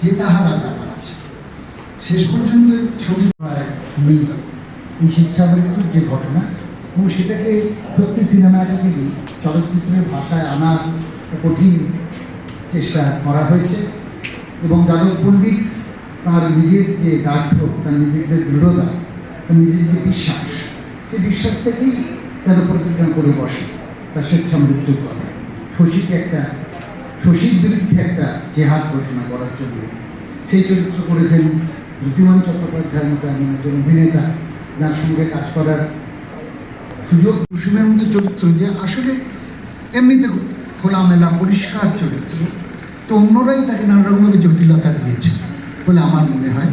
যে তাহার ব্যাপার আছে। শেষ পর্যন্ত ছবি নেই এই শিক্ষাবৃত্তির যে ঘটনা, এবং সেটাকে সত্যি সিনেমাটিকে চলচ্চিত্রের ভাষায় আনার কঠিন চেষ্টা করা হয়েছে। এবং যাদব পণ্ডিত তার নিজের যে দার্ঢ্য তার নিজের যে দৃঢ়তা, তার নিজের যে বিশ্বাস, সেই বিশ্বাস থেকেই যেন প্রতিজ্ঞা করে বসে। তার স্বেচ্ছা মৃত্যুর কথা। শশীকে একটা শশীর বিরুদ্ধে একটা জেহাদ ঘোষণা করার জন্য। সেই চরিত্র করেছেন ঋতুমান চট্টোপাধ্যায়ের মতো এমন একজন অভিনেতা। যার সঙ্গে কাজ করার সুযোগ, কুসুমের মতো চরিত্র যে আসলে এমনিতে খোলামেলা, পরিষ্কার চরিত্র। তো অন্যরাই তাকে নানা রকমের জটিলতা দিয়েছে বলে আমার মনে হয়।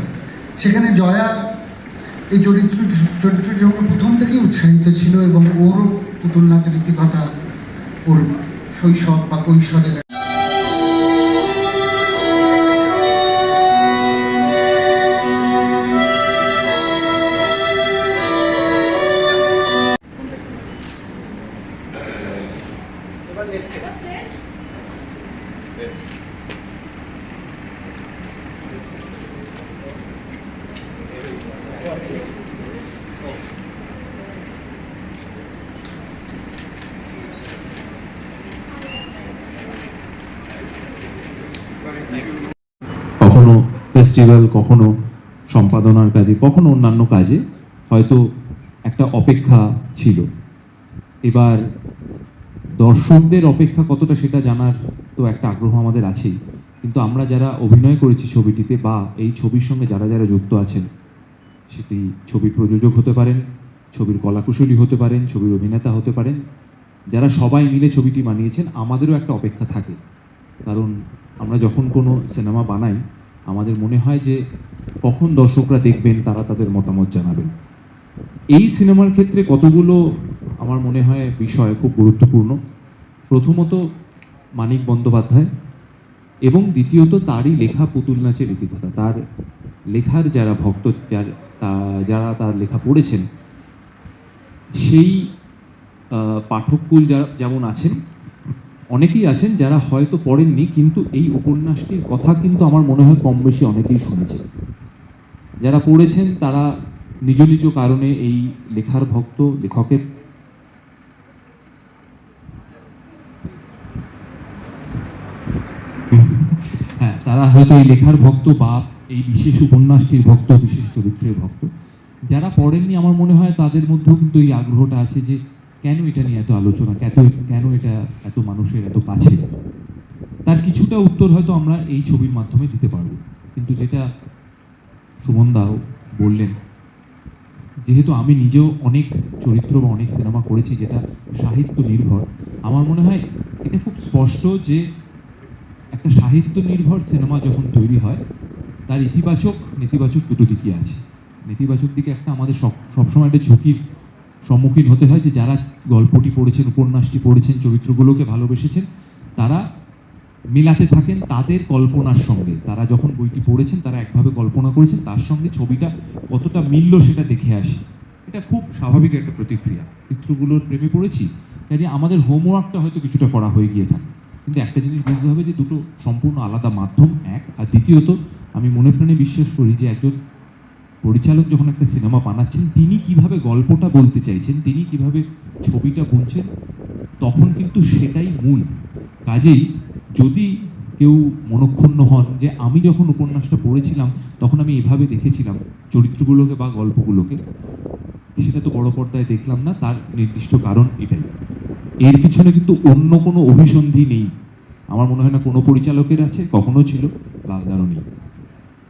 সেখানে জয়া এই চরিত্র, চরিত্রটি যখন প্রথম থেকেই উৎসাহিত ছিল এবং ওরও পুতুল নাচের কথা ওর শৈশব বা কৈশোরের কখনো ফেস্টিভ্যাল কখনো সম্পাদনার কাজে, কখনো অন্যান্য কাজে হয়তো একটা অপেক্ষা ছিল। এবার দর্শকদের অপেক্ষা কতটা সেটা জানার তো একটা আগ্রহ আমাদের আছেই। কিন্তু আমরা যারা অভিনয় করেছি ছবিটিতে বা এই ছবির সঙ্গে যারা যারা যুক্ত আছেন, সেটি ছবির প্রযোজক হতে পারেন, ছবির কলাকুশলী হতে পারেন, ছবির অভিনেতা হতে পারেন, যারা সবাই মিলে ছবিটি বানিয়েছেন, আমাদেরও একটা অপেক্ষা থাকে। কারণ আমরা যখন কোনো সিনেমা বানাই, আমাদের মনে হয় যে কখন দর্শকরা দেখবেন, তারা তাদের মতামত জানাবেন। এই সিনেমার ক্ষেত্রে কতগুলো আমার মনে হয় বিষয় খুব গুরুত্বপূর্ণ। প্রথমত মানিক বন্দ্যোপাধ্যায় এবং দ্বিতীয়ত তারই লেখা পুতুল নাচের রীতিকথা। তার লেখার যারা ভক্ত, যারা তার লেখা পড়েছেন, সেই পাঠককুল যা- যেমন আছেন অনেকেই আছেন যারা হয়তো পড়েননি, কিন্তু এই উপন্যাসটির কথা কিন্তু আমার মনে হয় কম বেশি অনেকেই শুনেছেন। যারা পড়েছেন, তারা নিজ নিজ কারণে এই লেখার ভক্ত, লেখকের হ্যাঁ তারা হয়তো এই লেখার ভক্ত বা এই বিশেষ উপন্যাসটির ভক্ত, বিশেষ চরিত্রের ভক্ত। যারা পড়েননি, আমার মনে হয় তাদের মধ্যেও কিন্তু এই আগ্রহটা আছে যে কেন এটা নিয়ে এত আলোচনা? কেন কেন এটা এত মানুষের এত কাছে? তার কিছুটা উত্তর হয়তো আমরা এই ছবির মাধ্যমে দিতে পারব। কিন্তু যেটা সুমন দাও বললেন, যেহেতু আমি নিজেও অনেক চরিত্র বা অনেক সিনেমা করেছি যেটা সাহিত্য নির্ভর, আমার মনে হয় এটা খুব স্পষ্ট যে একটা সাহিত্য নির্ভর সিনেমা যখন তৈরি হয়, তার ইতিবাচক, নেতিবাচক দুটো দিকই আছে। নেতিবাচক দিকে একটা আমাদের সব সবসময় একটা ঝুঁকির সম্মুখীন হতে হয় যে যারা গল্পটি পড়েছেন, উপন্যাসটি পড়েছেন, চরিত্রগুলোকে ভালোবেসেছেন, তারা মিলাতে থাকেন তাদের কল্পনার সঙ্গে। তারা যখন বইটি পড়েছেন, তারা একভাবে কল্পনা করেছেন, তার সঙ্গে ছবিটা কতটা মিলল সেটা দেখে আসি। এটা খুব স্বাভাবিক একটা প্রতিক্রিয়া। চিত্রগুলোর প্রেমে পড়েছি, কাজে আমাদের হোমওয়ার্কটা হয়তো কিছুটা করা হয়ে গিয়ে থাকে। কিন্তু একটা জিনিস বুঝতে হবে যে দুটো সম্পূর্ণ আলাদা মাধ্যম, এক আর দ্বিতীয়ত আমি মনে প্রাণে বিশ্বাস করি যে একজন পরিচালক যখন একটা সিনেমা বানাচ্ছেন, তিনি কীভাবে গল্পটা বলতে চাইছেন, তিনি কীভাবে ছবিটা বুনছেন তখন কিন্তু সেটাই মূল। কাজেই যদি কেউ মনক্ষুণ্ণ হন যে, আমি যখন উপন্যাসটা পড়েছিলাম, তখন আমি এভাবে দেখেছিলাম, চরিত্রগুলোকে বা গল্পগুলোকে, সেটা তো বড় পর্দায় দেখলাম না, তার নির্দিষ্ট কারণ এটাই। এর পিছনে কিন্তু অন্য কোনো অভিসন্ধি নেই। আমার মনে হয় না কোনো পরিচালকের আছে, কখনো ছিল, লালদারও নেই।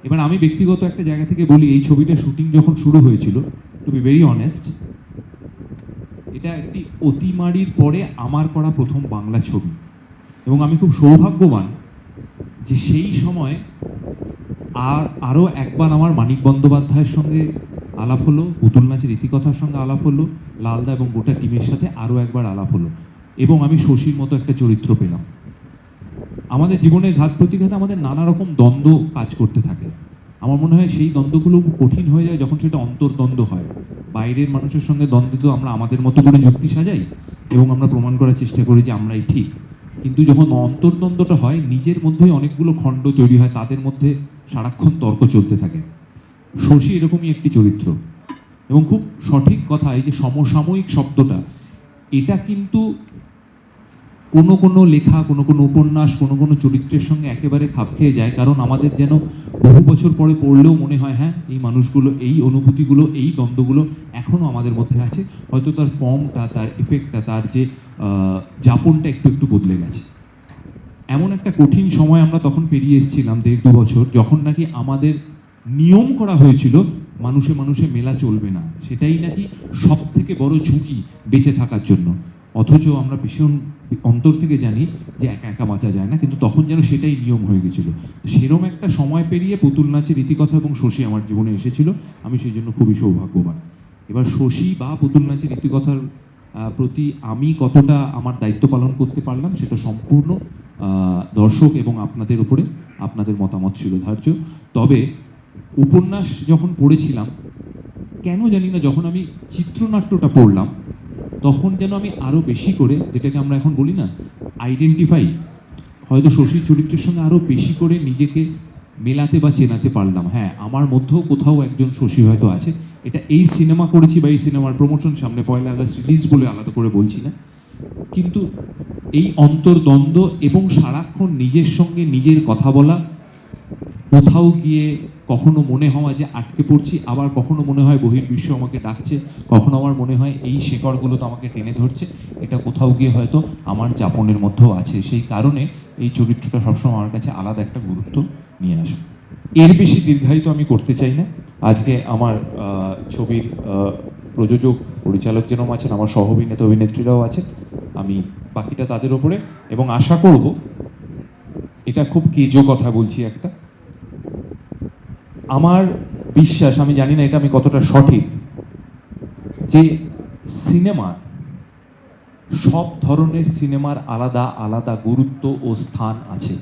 এবার আমি ব্যক্তিগত একটা জায়গা থেকে বলি, এই ছবিটা শুটিং যখন শুরু হয়েছিল টু বি ভেরি অনেস্ট এটা একটি অতিমারির পরে আমার করা প্রথম বাংলা ছবি। এবং আমি খুব সৌভাগ্যবান যে সেই সময় আর আরও একবার আমার মানিক বন্দ্যোপাধ্যায়ের সঙ্গে আলাপ হলো, পুতুল নাচের ইতিকথার সঙ্গে আলাপ হলো, লালদা এবং গোটা টিমের সাথে আরও একবার আলাপ হলো। এবং আমি শশীর মতো একটা চরিত্র পেলাম। আমাদের জীবনের ঘাত প্রতিঘাতে আমাদের নানা রকম দ্বন্দ্ব কাজ করতে থাকে। আমার মনে হয় সেই দ্বন্দ্বগুলো কঠিন হয়ে যায় যখন সেটা অন্তর্দ্বন্দ্ব হয়। বাইরের মানুষের সঙ্গে দ্বন্দ্বে তো আমরা আমাদের মতো করে যুক্তি সাজাই এবং আমরা প্রমাণ করার চেষ্টা করি যে আমরাই ঠিক। কিন্তু যখন অন্তর্দ্বন্দ্বটা হয়, নিজের মধ্যেই অনেকগুলো খণ্ড তৈরি হয়, তাদের মধ্যে সারাক্ষণ তর্ক চলতে থাকে। শশী এরকমই একটি চরিত্র। এবং খুব সঠিক কথা এই যে সমসাময়িক শব্দটা, এটা কিন্তু কোনো কোনো লেখা, কোনো কোনো উপন্যাস, কোনো কোনো চরিত্রের সঙ্গে একেবারে খাপ খেয়ে যায়, কারণ আমাদের যেন বহু বছর পরে পড়লেও মনে হয় হ্যাঁ এই মানুষগুলো, এই অনুভূতিগুলো, এই দ্বন্দ্বগুলো এখনও আমাদের মধ্যে আছে। হয়তো তার ফর্মটা, তার এফেক্টটা তার যে যাপনটা একটু একটু বদলে গেছে। এমন একটা কঠিন সময় আমরা তখন পেরিয়ে এসেছিলাম, দেড় দু বছর, যখন নাকি আমাদের নিয়ম করা হয়েছিল, মানুষে মানুষে মেলা চলবে না। সেটাই নাকি সব থেকে বড় ঝুঁকি বেঁচে থাকার জন্য। অথচ আমরা ভীষণ অন্তর থেকে জানি যে একা একা বাঁচা যায় না, কিন্তু তখন যেন সেটাই নিয়ম হয়ে গেছিল। সেরম একটা সময় পেরিয়ে পুতুল নাচের রীতিকথা এবং শশী আমার জীবনে এসেছিল, আমি সেই জন্য খুবই সৌভাগ্যবান। এবার শশী বা পুতুল নাচের রীতিকথার প্রতি আমি কতটা আমার দায়িত্ব পালন করতে পারলাম সেটা সম্পূর্ণ দর্শক এবং আপনাদের উপরে আপনাদের মতামত ছিল ধার্য। তবে উপন্যাস যখন পড়েছিলাম, কেন জানি না, যখন আমি চিত্রনাট্যটা পড়লাম তখন যেন আমি আরও বেশি করে, যেটাকে আমরা এখন বলি না আইডেন্টিফাই হয়তো শশীর চরিত্রের সঙ্গে আরও বেশি করে নিজেকে মেলাতে বা চেনাতে পারলাম। হ্যাঁ আমার মধ্যেও কোথাও একজন শশী হয়তো আছে। এটা এই সিনেমা করেছি বা এই সিনেমার প্রমোশন সামনে পয়লা আগস্ট রিলিজ বলে আলাদা করে বলছি না। কিন্তু এই অন্তর্দ্বন্দ্ব এবং সারাক্ষণ নিজের সঙ্গে নিজের কথা বলা, কোথাও গিয়ে কখনো মনে হওয়া যে আটকে পড়ছি, আবার কখনো মনে হয় বহির্বিশ্ব আমাকে ডাকছে, কখনো আমার মনে হয় এই শেকড়গুলো তো আমাকে টেনে ধরছে, এটা কোথাও গিয়ে হয়তো আমার যাপনের মধ্যেও আছে। সেই কারণে এই চরিত্রটা সবসময় আমার কাছে আলাদা একটা গুরুত্ব নিয়ে আসে। এর বেশি দীর্ঘায়িত আমি করতে চাই না। আজকে আমার ছবির প্রযোজক, পরিচালক যেরকম আছেন, আমার সহ অভিনেতা অভিনেত্রীরাও আছেন, আমি বাকিটা তাদের ওপরে, এবং আশা করব, এটা খুব কেজো কথা বলছি একটা আমার বিশ্বাস, আমি জানি না এটা আমি কতটা সঠিক, যে সিনেমা সব ধরনের সিনেমার আলাদা আলাদা গুরুত্ব ও স্থান আছে।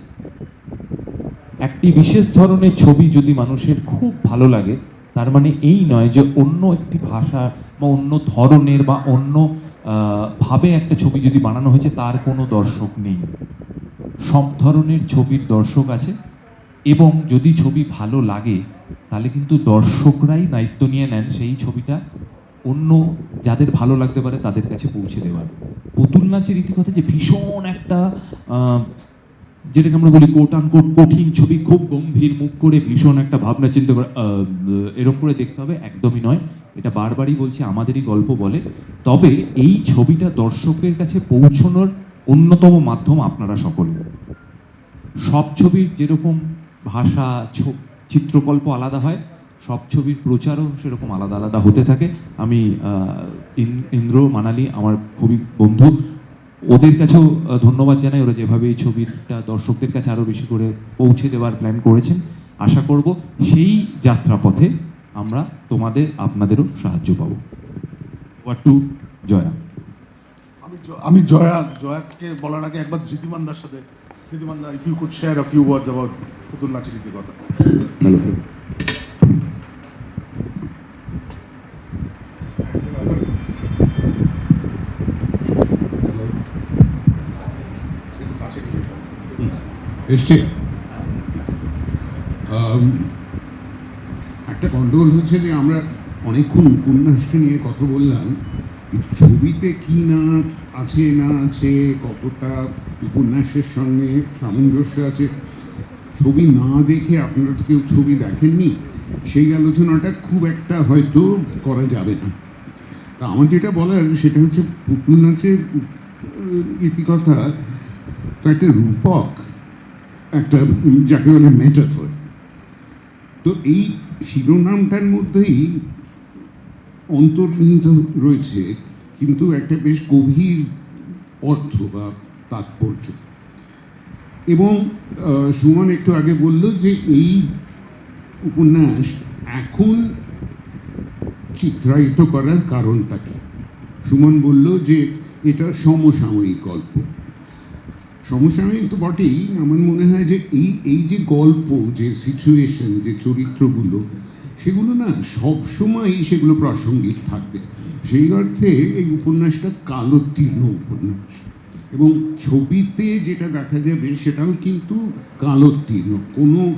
একটি বিশেষ ধরনের ছবি যদি মানুষের খুব ভালো লাগে, তার মানে এই নয় যে অন্য একটি ভাষা বা অন্য ধরনের বা অন্য ভাবে একটা ছবি যদি বানানো হয়েছে, তার কোনো দর্শক নেই। সব ধরনের ছবির দর্শক আছে এবং যদি ছবি ভালো লাগে তাহলে কিন্তু দর্শকরাই দায়িত্ব নিয়ে নেন সেই ছবিটা। অন্য যাদের ভালো লাগতে পারে তাদের কাছে পৌঁছে দেওয়ার। পুতুল নাচের ইতিকথা যে ভীষণ একটা যেটাকে আমরা বলি কোট আন কোট কঠিন ছবি, খুব গম্ভীর মুখ করে ভীষণ একটা ভাবনা চিন্তা করে এরকম করে দেখতে হবে, একদমই নয়। এটা বারবারই বলছি, আমাদেরই গল্প বলে। তবে এই ছবিটা দর্শকের কাছে পৌঁছানোর অন্যতম মাধ্যম আপনারা সকলে। সব ছবির যেরকম ভাষা চিত্রকল্প আলাদা হয়, সব ছবির প্রচারও সেরকম আলাদা আলাদা হতে থাকে। আমি ইন্দ্র, মানালি, আমার খুবই বন্ধু। ওদের কাছেও ধন্যবাদ জানাই। ওরা যেভাবে এই ছবিটা দর্শকদের কাছে আরও বেশি করে পৌঁছে দেওয়ার প্ল্যান করেছেন। আশা করব সেই যাত্রাপথে আমরা তোমাদের, আপনাদেরও সাহায্য পাবো। Over to Jaya. আমি আমি জয়া, জয়াকে বলার আগে একবার ধৃতিমানদার সাথে, ধৃতিমানদা if you could share a few words about কথা। হ্যালো এসছে একটা গন্ডগোল হচ্ছে যে আমরা অনেকক্ষণ উপন্যাসটা নিয়ে কথা বললাম কিন্তু ছবিতে কি না আছে না আছে কতটা উপন্যাসের সঙ্গে সামঞ্জস্য আছে ছবি না দেখে আপনারা কেউ ছবি দেখেননি? সেই আলোচনাটা খুব একটা হয়তো করা যাবে না। তা আমার যেটা বলার সেটা হচ্ছে পুতুল নাচের ইতিকথা তো একটা রূপক, একটা যাকে বলে মেটাফর তো এই শিরোনামটার মধ্যেই অন্তর্নিহিত রয়েছে, কিন্তু একটা বেশ গভীর অর্থ বা তাৎপর্য। এবং সুমন একটু আগে বলল যে এই উপন্যাস এখন চিত্রায়িত করার কারণটা কি? সুমন বলল যে এটা সমসাময়িক গল্প। সমসাময়িক তো বটেই, আমার মনে হয় যে এই এই যে গল্প, যে সিচুয়েশন যে চরিত্রগুলো, সেগুলো না সব সময়ই সেগুলো প্রাসঙ্গিক থাকবে। সেই অর্থে এই উপন্যাসটা কালোত্তীর্ণ উপন্যাস। এবং ছবিতে যেটা দেখা যাবে সেটাও কিন্তু কালোত্তীর্ণ। কোনো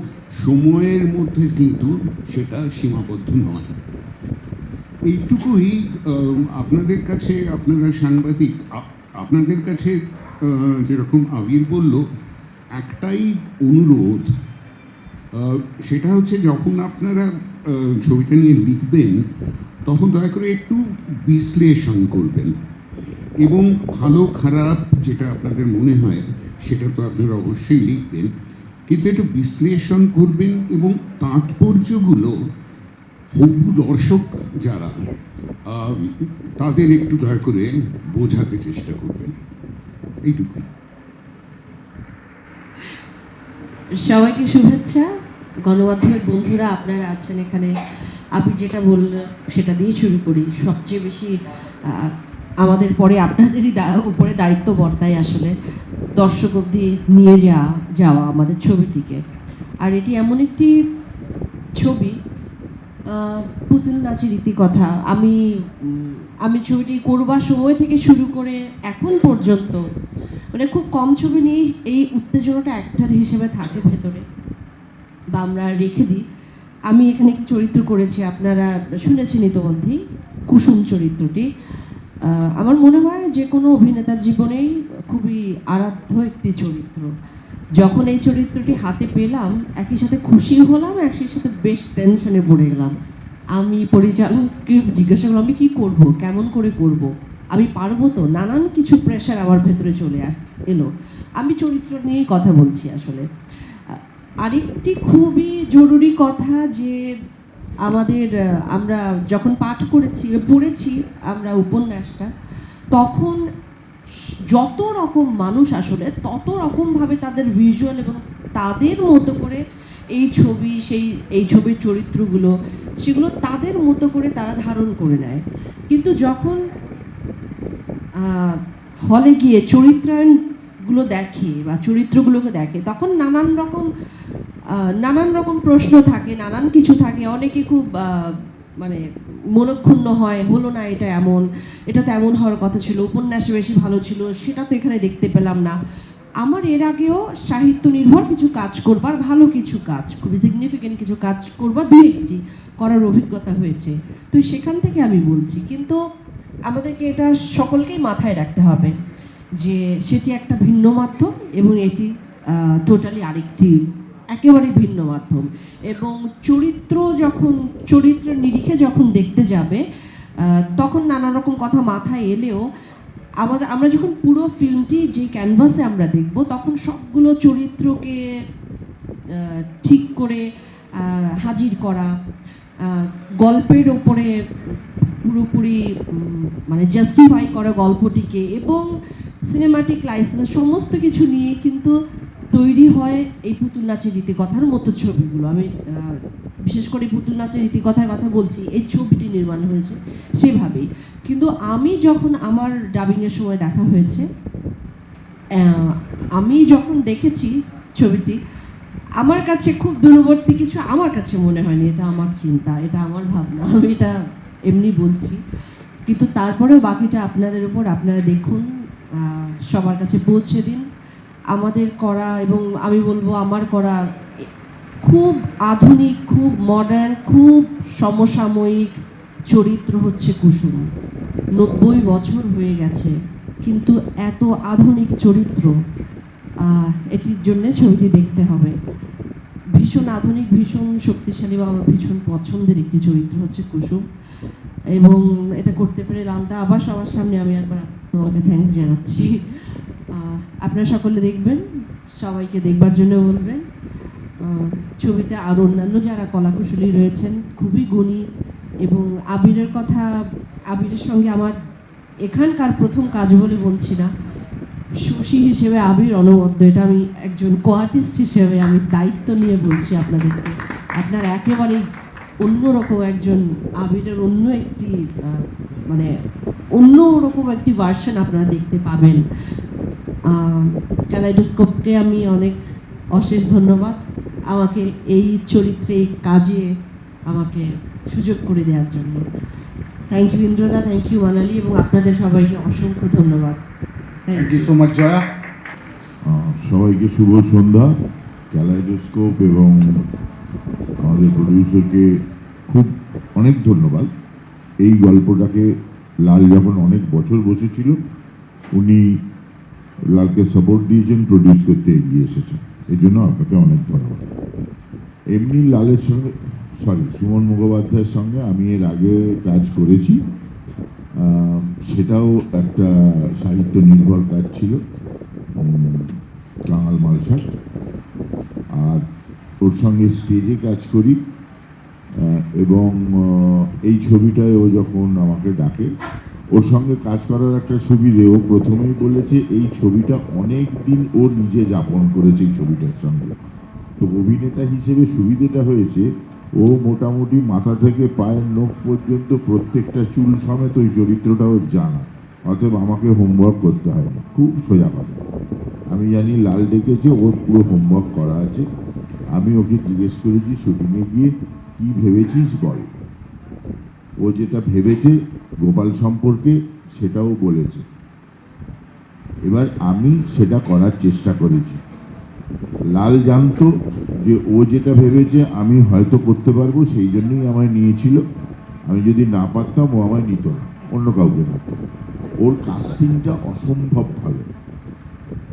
সময়ের মধ্যে কিন্তু সেটা সীমাবদ্ধ নয়। এইটুকুই আপনাদের কাছে, আপনারা সাংবাদিক আপ- আপনাদের কাছে যেরকম আবির বলল, একটাই অনুরোধ সেটা হচ্ছে যখন আপনারা ছবিটা নিয়ে লিখবেন, তখন দয়া করে একটু বিশ্লেষণ করবেন। এবং ভালো, খারাপ যেটা আপনাদের মনে হয়, সেটা তো আপনারা অবশ্যই লিখবেন। কিন্তু একটু বিশ্লেষণ করবেন এবং তাৎপর্যগুলো হবু দর্শক যারা তাদের একটু দয়া করে বোঝাতে চেষ্টা করবেন। এইটুকুই। সবাইকে শুভেচ্ছা। গণমাধ্যমের বন্ধুরা আপনারা আছেন এখানে। আপনি যেটা বললেন, সেটা দিয়ে শুরু করি। সবচেয়ে বেশি আমাদের পরে আপনাদেরই উপরে দায়িত্ব বর্তায় আসলে। দর্শক অবধি নিয়ে যাওয়া যাওয়া আমাদের ছবিটিকে। আর এটি এমন একটি ছবি পুতুল নাচের রীতিকথা আমি আমি ছবিটি করবার সময় থেকে শুরু করে এখন পর্যন্ত মানে খুব কম ছবি নিয়ে এই উত্তেজনাটা অ্যাক্টার হিসেবে থাকে ভেতরে। বা আমরা রেখে দিই। আমি এখানে একটি চরিত্র করেছি, আপনারা শুনেছেন ইতোমধ্যে কুসুম চরিত্রটি। আমার মনে হয় যে কোনো অভিনেতার জীবনেই খুবই আরাধ্য একটি চরিত্র। যখন এই চরিত্রটি হাতে পেলাম, একই সাথে খুশি হলাম, একই সাথে বেশ টেনশনে পড়ে গেলাম। আমি পরিচালককে জিজ্ঞাসা করলাম, আমি কী করব? কেমন করে করব? আমি পারব তো? নানান কিছু প্রেশার আমার ভেতরে চলে এলো। আমি চরিত্র নিয়েই কথা বলছি আসলে। আরেকটি খুবই জরুরি কথা যে আমাদের আমরা যখন পাঠ করেছি, পড়েছি আমরা উপন্যাসটা, তখন যত রকম মানুষ আসলে, তত রকমভাবে তাদের ভিজুয়াল এবং তাদের মতো করে এই ছবি, সেই, এই ছবির চরিত্রগুলো, সেগুলো তাদের মতো করে তারা ধারণ করে নেয়। কিন্তু যখন হলে গিয়ে চরিত্রায়নগুলো দেখে বা চরিত্রগুলোকে দেখে, তখন নানান রকম নানান রকম প্রশ্ন থাকে, নানান কিছু থাকে। অনেকে খুব মানে মনক্ষুণ্ণ হয়, হলো না এটা এমন, এটা তো এমন হওয়ার কথা ছিল, উপন্যাসে বেশি ভালো ছিল, সেটা তো এখানে দেখতে পেলাম না। আমার এর আগেও সাহিত্য নির্ভর কিছু কাজ করবার, ভালো কিছু কাজ খুবই সিগনিফিকেন্ট কিছু কাজ করবার দুই একটি করার অভিজ্ঞতা হয়েছে। তো সেখান থেকে আমি বলছি, কিন্তু আমাদেরকে এটা সকলকেই মাথায় রাখতে হবে যে সেটি একটা ভিন্ন মাধ্যম এবং এটি টোটালি আরেকটি একেবারে ভিন্ন মাধ্যম। এবং চরিত্র যখন, চরিত্রের নিরিখে যখন দেখতে যাবে তখন নানা রকম কথা মাথায় এলেও, আমাদের, আমরা যখন পুরো ফিল্মটি যে ক্যানভাসে আমরা দেখব, তখন সবগুলো চরিত্রকে ঠিক করে হাজির করা গল্পের ওপরে পুরোপুরি মানে জাস্টিফাই করা গল্পটিকে এবং সিনেমাটিক লাইসেন্স সমস্ত কিছু নিয়ে কিন্তু তৈরি হয় এই পুতুল নাচের রীতিকথার মতো ছবিগুলো। আমি বিশেষ করে পুতুল নাচের রীতিকথার কথা বলছি, এই ছবিটি নির্মাণ হয়েছে সেভাবেই। কিন্তু আমি যখন আমার ডাবিংয়ের সময় দেখা হয়েছে আমি যখন দেখেছি ছবিটি, আমার কাছে খুব দূরবর্তী কিছু আমার কাছে মনে হয়নি, এটা আমার চিন্তা, এটা আমার ভাবনা, আমি এটা এমনি বলছি। কিন্তু তারপরেও বাকিটা আপনাদের উপর আপনারা দেখুন সবার কাছে পৌঁছে দিন। আমাদের করা এবং আমি বলব আমার করা খুব আধুনিক, খুব মডার্ন খুব সমসাময়িক চরিত্র হচ্ছে কুসুম। নব্বই বছর হয়ে গেছে, কিন্তু এত আধুনিক চরিত্র এটির জন্য ছবিটি দেখতে হবে। ভীষণ আধুনিক, ভীষণ শক্তিশালী বা আমার ভীষণ পছন্দের একটি চরিত্র হচ্ছে কুসুম। এবং এটা করতে পেরে লালদা আবার সবার সামনে আমি একবার তোমাকে থ্যাঙ্কস জানাচ্ছি। আপনারা সকলে দেখবেন, সবাইকে দেখবার জন্য বলবেন। ছবিতে আর অন্যান্য যারা কলাকুশলী রয়েছেন, খুবই গুণী এবং আবিরের কথা, আবিরের সঙ্গে আমার এখানকার প্রথম কাজ বলে বলছি না। শশী হিসেবে আবির অনবদ্য, এটা আমি একজন কো কোয়ার্টিস্ট হিসেবে আমি দায়িত্ব নিয়ে বলছি আপনাদেরকে। আপনারা একেবারেই অন্যরকম একজন আবিরের অন্য একটি মানে অন্য রকম একটি ভার্সন আপনারা দেখতে পাবেন। ক্যালাইডোস্কোপকে আমি অনেক অশেষ ধন্যবাদ। আমাকে এই চরিত্রে এই কাজে আমাকে সুযোগ করে দেওয়ার জন্য। থ্যাংক ইউ ইন্দ্রদা থ্যাংক ইউ মানালি এবং আপনাদের সবাইকে অসংখ্য ধন্যবাদ। Thank you so much Jaya সবাইকে শুভ সন্ধ্যা। ক্যালাইডোস্কোপ এবং আমাদের প্রডিউসারকে খুব অনেক ধন্যবাদ। এই গল্পটাকে লাল যখন অনেক বছর বসেছিল উনি লালকে সাপোর্ট দিয়েছেন প্রডিউস করতে এগিয়ে এসেছেন এই জন্য আপনাকে অনেক ধন্যবাদ। এমনি লালের সঙ্গে সরি সুমন মুখোপাধ্যায়ের সঙ্গে আমি এর আগে কাজ করেছি। সেটাও একটা সাহিত্য নির্ভর কাজ ছিল। কাঙাল মালসার। আর ওর সঙ্গে স্টেজে কাজ করি। এবং এই ছবিটায় ও যখন আমাকে ডাকে ওর সঙ্গে কাজ করার একটা সুবিধে, ও প্রথমেই বলেছে, এই ছবিটা অনেক দিন ও নিজে যাপন করেছে এই ছবিটার সঙ্গে। তো অভিনেতা হিসেবে সুবিধেটা হয়েছে, ও মোটামুটি মাথা থেকে পায়ের নখ পর্যন্ত প্রত্যেকটা চুল সমেত ওই চরিত্রটা ওর জানা। অতএব আমাকে হোমওয়ার্ক করতে হয় না, খুব সোজা কথা। আমি জানি লাল ডেকেছে, ওর পুরো হোমওয়ার্ক করা আছে। আমি ওকে জিজ্ঞেস করেছি, শুটিংয়ে গিয়ে কী ভেবেছিস বল? ও যেটা ভেবেছে গোপাল সম্পর্কে সেটাও বলেছে। এবার আমি সেটা করার চেষ্টা করেছি। লাল জানতো যে ও যেটা ভেবেছে আমি হয়তো করতে পারব, সেই জন্যই আমায় নিয়েছিল। আমি যদি না পারতাম, ও আমায় নিত না, অন্য কাউকে নিত ওর কাস্টিংটা অসম্ভব ভালো।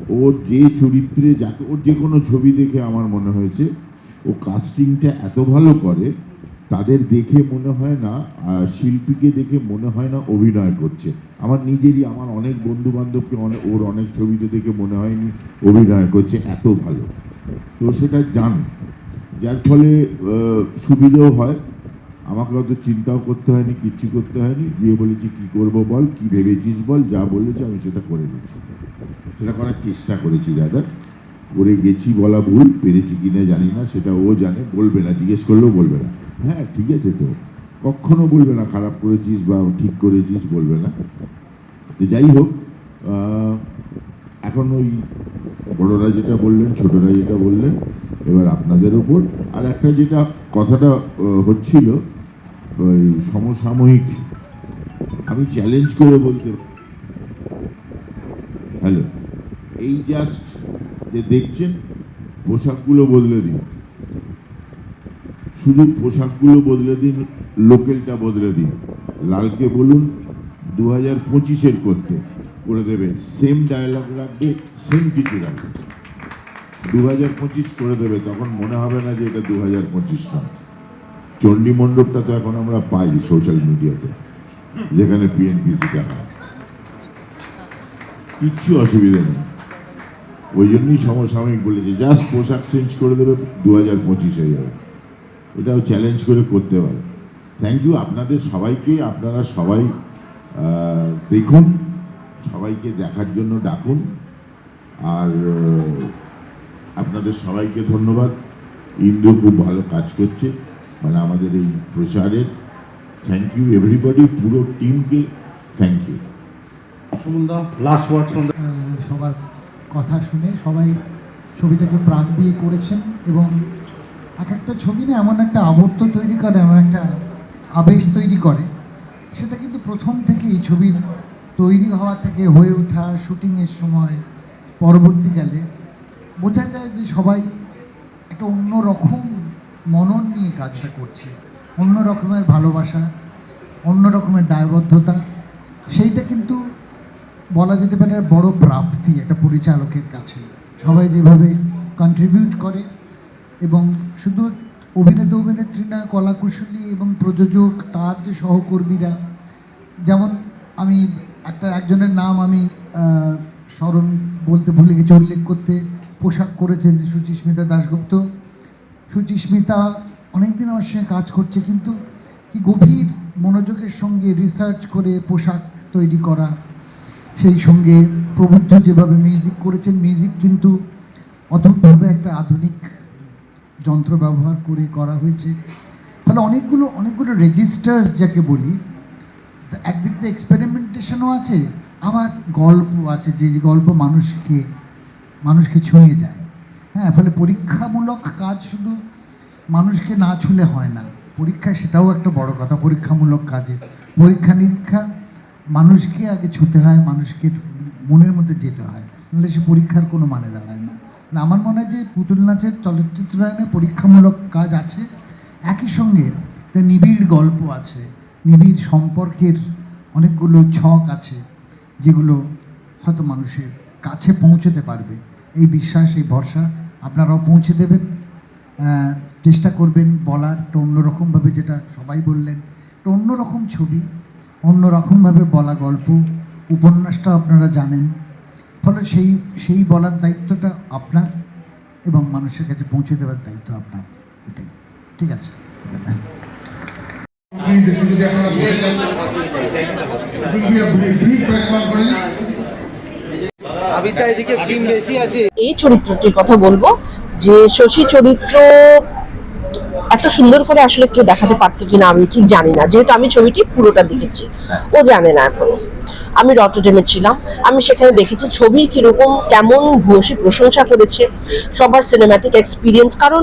ওর যে চরিত্রে যাকে, ওর যে কোনো ছবি দেখে আমার মনে হয়েছে, ও কাস্টিংটা এত ভালো করে তাদের দেখে মনে হয় না শিল্পীকে দেখে মনে হয় না অভিনয় করছে। আমার নিজেরই, আমার অনেক বন্ধু বান্ধবকে অনেক ওর অনেক ছবিতে দেখে মনে হয়নি অভিনয় করছে, এত ভালো। তো সেটা জান। যার ফলে সুবিধেও হয়। আমাকে অত চিন্তাও করতে হয়নি, কিচ্ছু করতে হয়নি। গিয়ে বলেছি, কী করব বল? কী ভেবেছিস বল? যা বলেছে আমি সেটা করে দিচ্ছি সেটা করার চেষ্টা করেছি, দাদা। করে গেছি বলা ভুল, পেরেছি কিনা জানি না, সেটা ও জানে, বলবে না, জিজ্ঞেস করলেও বলবে না। হ্যাঁ ঠিক আছে তো। কখনো বলবে না, খারাপ করেছিস বা ঠিক করেছিস, বলবে না। তো যাই হোক এখন ওই বড়রা যেটা বললেন, ছোটরা যেটা বললেন, এবার আপনাদের ওপর। আর একটা যেটা কথাটা হচ্ছিল, ওই সমসাময়িক, আমি চ্যালেঞ্জ করে বলতে হ্যালো এই জাস্ট যে দেখছেন, পোশাকগুলো বদলে দিন। শুধু পোশাকগুলো বদলে দিন, লোকেলটা বদলে দিন। লালকে বলুন দু হাজার পঁচিশের করতে। করে দেবে সেম ডায়লগ রাখবে সেম কিছু রাখবে। দু হাজার পঁচিশ করে দেবে, তখন মনে হবে না যে এটা দু হাজার পঁচিশ নয়। চণ্ডী মণ্ডপটা তো এখন আমরা পাই সোশ্যাল মিডিয়াতে যেখানে পিএনপিসিটা হয়। কিচ্ছু অসুবিধা নেই। ওই জন্যই সমসাময়িক বলেছে জাস্ট পোশাক চেঞ্জ করে দেবে দু হাজার পঁচিশ হয়ে যাবে। এটাও চ্যালেঞ্জ করে করতে পারে। থ্যাংক ইউ আপনাদের সবাইকে আপনারা সবাই দেখুন সবাইকে দেখার জন্য ডাকুন। আর আপনাদের সবাইকে ধন্যবাদ। ইন্দ্র খুব ভালো কাজ করছে মানে আমাদের এই প্রচারের। থ্যাংক ইউ এভরিবডি পুরো টিমকে থ্যাংক ইউ লাস্ট ওয়ার্ড সবার কথা শুনে সবাই ছবিটাকে প্রাণ দিয়ে করেছেন এবং এক একটা ছবি না এমন একটা আবর্ত তৈরি করে, এমন একটা আবেশ তৈরি করে। সেটা কিন্তু প্রথম থেকে এই ছবির তৈরি হওয়া থেকে, হয়ে ওঠা শুটিংয়ের সময়, পরবর্তীকালে বোঝা যায় যে সবাই একটা অন্য রকম মনন নিয়ে কাজটা করছে। অন্য রকমের ভালোবাসা, অন্য রকমের দায়বদ্ধতা। সেইটা কিন্তু বলা যেতে পারে বড় প্রাপ্তি একটা পরিচালকের কাছে। সবাই যেভাবে কন্ট্রিবিউট করে এবং শুধু অভিনেতা, অভিনেত্রী না, কলাকুশলী এবং প্রযোজক, তার যে সহকর্মীরা, যেমন আমি একটা, একজনের নাম আমি স্মরণ বলতে ভুলে গেছি, উল্লেখ করতে পোশাক করেছেন সুচিস্মিতা দাশগুপ্ত। সুচিস্মিতা অনেকদিন আমার সঙ্গে কাজ করছে, কিন্তু কি গভীর মনোযোগের সঙ্গে রিসার্চ করে পোশাক তৈরি করা, সেই সঙ্গে প্রবুদ্ধ যেভাবে মিউজিক করেছেন মিউজিক কিন্তু অদ্ভুতভাবে একটা আধুনিক যন্ত্র ব্যবহার করে করা হয়েছে। ফলে অনেকগুলো অনেকগুলো রেজিস্টার্স যাকে বলি একদিক দিয়ে এক্সপেরিমেন্টেশনও আছে আবার গল্প আছে যে গল্প মানুষকে মানুষকে ছুঁয়ে যায়। হ্যাঁ ফলে পরীক্ষামূলক কাজ শুধু মানুষকে না ছুলে হয় না। পরীক্ষা সেটাও একটা বড় কথা পরীক্ষামূলক কাজে। পরীক্ষা নিরীক্ষা মানুষকে আগে ছুতে হয় মানুষকে মনের মধ্যে যেতে হয় নাহলে সে পরীক্ষার কোনো মানে দাঁড়ায় না, আমার মনে হয় যে পুতুল নাচের চলচ্চিত্রায়নে পরীক্ষামূলক কাজ আছে। একই সঙ্গে তার নিবিড় গল্প আছে, নিবিড় সম্পর্কের অনেকগুলো ছক আছে, যেগুলো হয়তো মানুষের কাছে পৌঁছতে পারবে। এই বিশ্বাস, এই ভরসা আপনারাও পৌঁছে দেবেন। চেষ্টা করবেন বলার, একটা অন্যরকমভাবে যেটা সবাই বললেন, একটা অন্যরকম ছবি, অন্যরকমভাবে বলা গল্প। উপন্যাসটা আপনারা জানেন। ফলে সেই সেই বলার দায়িত্বটা আপনার এবং মানুষের কাছে পৌঁছে দেওয়ার দায়িত্ব আপনার। এটাই। ঠিক আছে। এই চরিত্রটির কথা বলব যে শশী চরিত্র এত সুন্দর করে আসলে কেউ দেখাতে পারতো কিনা আমি ঠিক জানি না। যেহেতু আমি ছবিটি পুরোটা দেখেছি। ও জানে না এখনও। আমি রটডেমে ছিলাম। আমি সেখানে দেখেছি ছবি কীরকম, কেমন ভূয়সী প্রশংসা করেছে। সবার সিনেম্যাটিক এক্সপিরিয়েন্স কারণ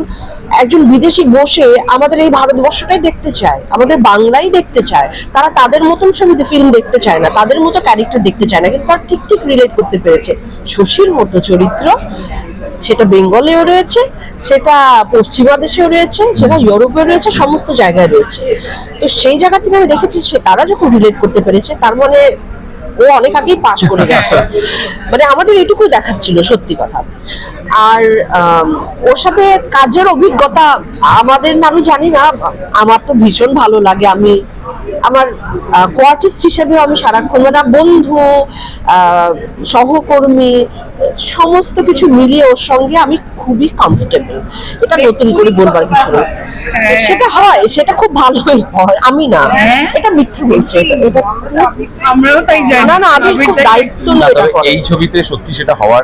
একজন বিদেশি বসে আমাদের এই ভারতবর্ষটাই দেখতে চায়, আমাদের বাংলাই দেখতে চায়। তারা তাদের মতন ছবিতে ফিল্ম দেখতে চায় না, তাদের মতো ক্যারেক্টার দেখতে চায় না, কিন্তু তারা ঠিক ঠিক রিলেট করতে পেরেছে। শশীর মতো চরিত্র, সেটা বেঙ্গলেও রয়েছে, সেটা পশ্চিমা দেশেও রয়েছে, সেটা ইউরোপেও রয়েছে, সমস্ত জায়গায় রয়েছে। তো সেই জায়গা থেকে আমি দেখেছি সে তারা যখন রিলেট করতে পেরেছে, তার মানে ও অনেক আগেই পাশ করে গেছে। মানে আমাদের এটুকুই দেখার ছিল, সত্যি কথা। আর ওর সাথে কাজের অভিজ্ঞতা আমাদের আমি জানি না, আমার তো ভীষণ ভালো লাগে। আমি আমার কোয়ার্টিস্ট হিসেবে আমি সারাক্ষণ মানে বন্ধু আহ, সহকর্মী সমস্ত কিছু মিলিয়ে ওর সঙ্গে আমি খুবই কমফোর্টেবল এটা নতুন করে বলবার কিছু নেই সেটা হয় সেটা খুব ভালোই হয় আমি না। এটা মিথ্যে বলছি এটা আমরাও তাই জানি। না না আমি খুব দায়িত্ব না। এই ছবিতে সত্যি সেটা হওয়ার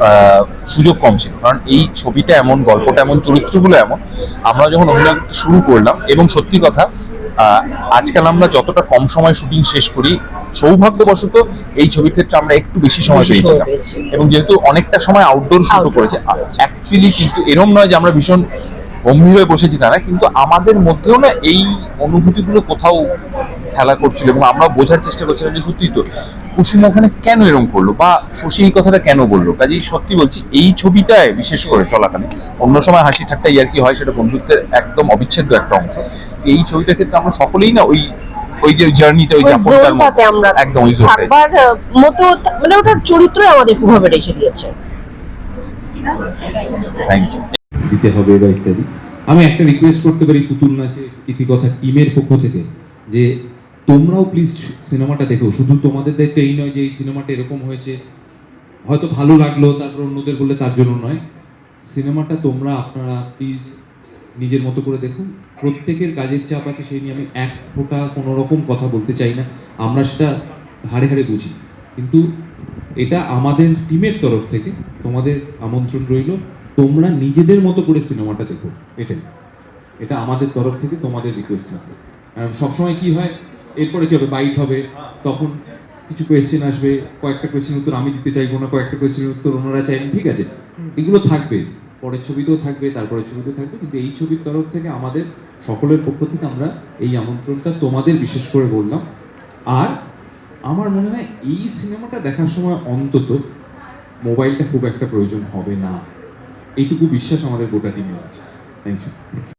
আহ, সুযোগ কম ছিল। কারণ এই ছবিটা এমন গল্পটা এমন চরিত্রগুলো এমন। আমরা যখন অভিনয় শুরু করলাম এবং সত্যি কথা আজকাল আমরা যতটা কম সময় শুটিং শেষ করি সৌভাগ্যবশত এই ছবির ক্ষেত্রে আমরা একটু বেশি সময় পেয়েছিলাম পেয়েছি। এবং যেহেতু অনেকটা সময় আউটডোর শুটও করেছে করেছে। অ্যাকচুয়ালি কিন্তু এরম নয় যে আমরা ভীষণ গম্ভীর হয়ে বসেছি তা না কিন্তু আমাদের মধ্যেও না এই অনুভূতিগুলো কোথাও খেলা করছিল এবং আমরা বোঝার চেষ্টা করছিলাম যে সত্যি তো কুসুম ওখানে কেন এরকম করল বা শশী এই কথাটা কেন বলল? কাজেই সত্যি বলছি এই ছবিটায় বিশেষ করে চলাকালীন অন্য সময় হাসি ঠাট্টা ইয়ার কি হয় সেটা বন্ধুত্বের একদম অবিচ্ছেদ্য একটা অংশ। এই ছবিটার ক্ষেত্রে আমরা সকলেই না ওই ওই যে জার্নিতে ওই যাপনটার আমরা একদম ওই থাকবার মতো মানে ওটার চরিত্রই আমাদের খুবভাবে রেখে দিয়েছে। থ্যাংক ইউ দিতে হবে বা ইত্যাদি। আমি একটা রিকোয়েস্ট করতে পারি পুতুল নাচে ইতিকথা টিমের পক্ষ থেকে যে, তোমরাও প্লিজ সিনেমাটা দেখো। শুধু তোমাদের দায়িত্ব এই নয় যে, এই সিনেমাটা এরকম হয়েছে। হয়তো ভালো লাগল, তারপর অন্যদের বললে তার জন্য নয়। সিনেমাটা তোমরা, আপনারা প্লিজ নিজের মতো করে দেখুন। প্রত্যেকের কাজের চাপ আছে সেই নিয়ে আমি এক ফোঁটা কোনো রকম কথা বলতে চাই না। আমরা সেটা হাড়ে হাড়ে বুঝি। কিন্তু এটা আমাদের টিমের তরফ থেকে তোমাদের আমন্ত্রণ রইল। তোমরা নিজেদের মতো করে সিনেমাটা দেখো, এটাই। এটা আমাদের তরফ থেকে তোমাদের রিকোয়েস্ট থাকবে। কারণ সবসময় কি হয়, এরপরে কি হবে বাইট হবে, তখন কিছু কোয়েশ্চেন আসবে, কয়েকটা কোয়েশ্চেন উত্তর আমি দিতে চাইব না, কয়েকটা কোয়েশ্চেনের উত্তর ওনারা চাইবেন, ঠিক আছে? এগুলো থাকবে, পরের ছবিতেও থাকবে, তারপরের ছবিতেও থাকবে, কিন্তু এই ছবির তরফ থেকে আমাদের সকলের পক্ষ থেকে আমরা এই আমন্ত্রণটা তোমাদের বিশেষ করে বললাম। আর আমার মনে হয় এই সিনেমাটা দেখার সময় অন্তত মোবাইলটা খুব একটা প্রয়োজন হবে না। এইটুকু বিশ্বাস আমাদের গোটা টিমে আছে। Thank you